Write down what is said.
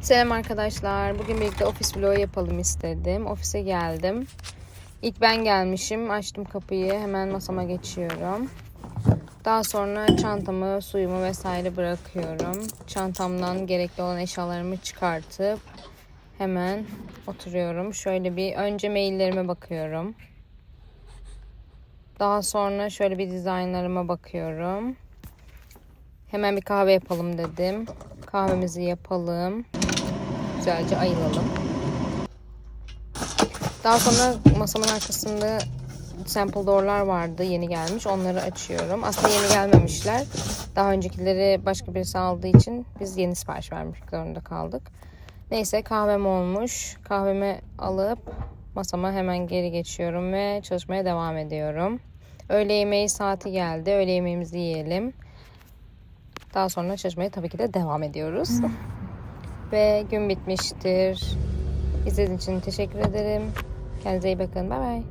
Selam arkadaşlar. Bugün birlikte ofis vlogu yapalım istedim. Ofise geldim. İlk ben gelmişim. Açtım kapıyı. Hemen masama geçiyorum. Daha sonra çantamı, suyumu vesaire bırakıyorum. Çantamdan gerekli olan eşyalarımı çıkartıp hemen oturuyorum. Şöyle bir önce maillerime bakıyorum. Daha sonra şöyle bir dizaynlarıma bakıyorum. Hemen bir kahve yapalım dedim. Kahvemizi yapalım. Güzelce ayılalım. Daha sonra masamın arkasında sample door'lar vardı. Yeni gelmiş. Onları açıyorum. Aslında yeni gelmemişler. Daha öncekileri başka birisi aldığı için biz yeni sipariş vermek zorunda kaldık. Neyse kahvem olmuş. Kahvemi alıp masama hemen geri geçiyorum ve çalışmaya devam ediyorum. Öğle yemeği saati geldi. Öğle yemeğimizi yiyelim. Daha sonra çalışmaya tabii ki de devam ediyoruz. Ve gün bitmiştir. İzlediğiniz için teşekkür ederim. Kendinize iyi bakın. Bay bay.